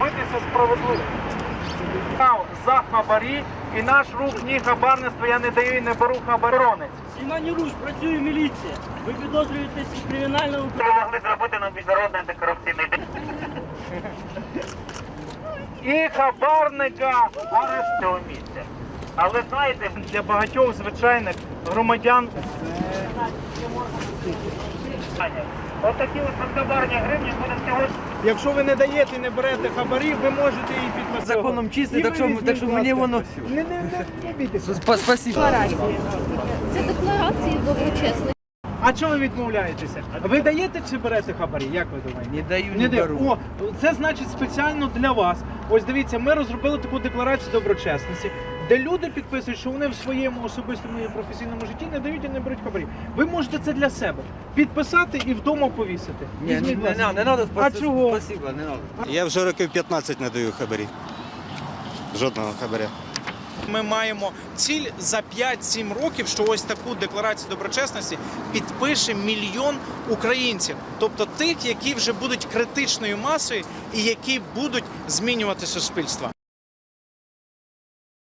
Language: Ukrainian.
Митися справедливо. За хабарі і наш рух ні хабарництва я не даю і не беру хабаронець. Сімані Русь, працює міліція. Ви підозрюєтесь у кримінальному Ми могли зробити на міжнародний антикорупційний день. І хабарника цього місця. Але знаєте, для багатьох звичайних громадян отакі от надхабарні гривні будуть сьогодні. Якщо ви не даєте, не берете хабарів, ви можете її підписати. Законом чисте, так що- так що мені воно- Не, не, не, не бійтеся. Спасибо. декларації. Це декларації доброчесної. А чого ви відмовляєтеся? Ви даєте чи берете хабарі? Як ви думаєте? Не даю, Не не даю. беру. О, це значить спеціально для вас. Ось дивіться, ми розробили таку декларацію доброчесності, де люди підписують, що вони в своєму особистому і професійному житті не дають і не беруть хабарі. Ви можете це для себе підписати і вдома повісити. Ні, не, Візьміть, не, ласка. не, надо, А спасибо, чого? спасибо, не надо. Я вже років 15 не даю хабарі. Жодного хабаря. Ми маємо ціль за 5-7 років, що ось таку декларацію доброчесності підпише мільйон українців, тобто тих, які вже будуть критичною масою і які будуть змінювати суспільство.